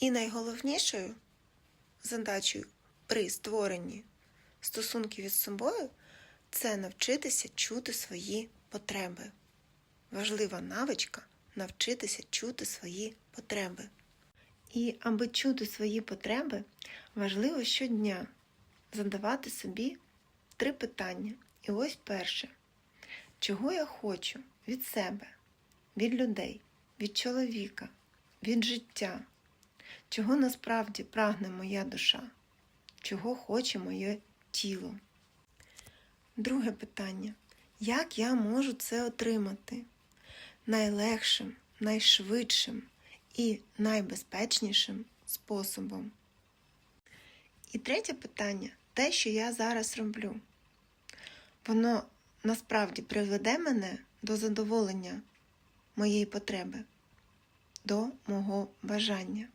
І найголовнішою задачею при створенні стосунків із собою це навчитися чути свої потреби. Важлива навичка навчитися чути свої потреби. І аби чути свої потреби, важливо щодня задавати собі три питання. І ось перше. Чого я хочу від себе, від людей, від чоловіка, від життя? Чого насправді прагне моя душа? Чого хоче моє тіло? Друге питання. Як я можу це отримати? Найлегшим, найшвидшим і найбезпечнішим способом. І третє питання те, що я зараз роблю. Воно насправді приведе мене до задоволення моєї потреби, до мого бажання.